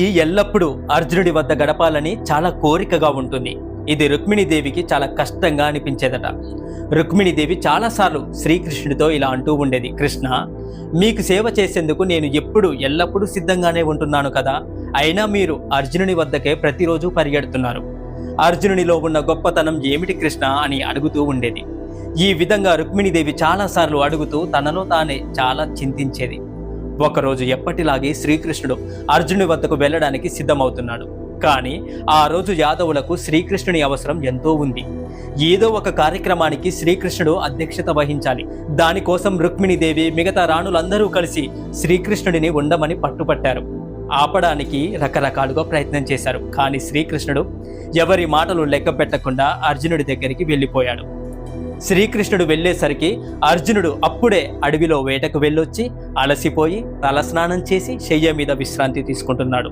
ఈ ఎల్లప్పుడూ అర్జునుడి వద్ద గడపాలని చాలా కోరికగా ఉంటుంది. ఇది రుక్మిణీదేవికి చాలా కష్టంగా అనిపించేదట. రుక్మిణీదేవి చాలాసార్లు శ్రీకృష్ణుడితో ఇలా అంటూ ఉండేది కృష్ణ మీకు సేవ చేసేందుకు నేను ఎప్పుడు ఎల్లప్పుడూ సిద్ధంగానే ఉంటున్నాను కదా. అయినా మీరు అర్జునుని వద్దకే ప్రతిరోజు పరిగెడుతున్నారు. అర్జునునిలో ఉన్న గొప్పతనం ఏమిటి కృష్ణ? అని అడుగుతూ ఉండేది. ఈ విధంగా రుక్మిణీదేవి చాలాసార్లు అడుగుతూ తనలో తానే చాలా చింతించేది. ఒకరోజు ఎప్పటిలాగే శ్రీకృష్ణుడు అర్జునుడి వద్దకు వెళ్ళడానికి సిద్ధమవుతున్నాడు. కానీ ఆ రోజు యాదవులకు శ్రీకృష్ణుని అవసరం ఎంతో ఉంది. ఏదో ఒక కార్యక్రమానికి శ్రీకృష్ణుడు అధ్యక్షత వహించాలి. దానికోసం రుక్మిణీదేవి మిగతా రాణులందరూ కలిసి శ్రీకృష్ణుడిని ఉండమని పట్టుపట్టారు. ఆపడానికి రకరకాలుగా ప్రయత్నం చేశారు. కానీ శ్రీకృష్ణుడు ఎవరి మాటలు లెక్క పెట్టకుండా అర్జునుడి దగ్గరికి వెళ్ళిపోయాడు. శ్రీకృష్ణుడు వెళ్ళేసరికి అర్జునుడు అప్పుడే అడవిలో వేటకు వెళ్ళొచ్చి అలసిపోయి తలస్నానం చేసి శయ్య మీద విశ్రాంతి తీసుకుంటున్నాడు.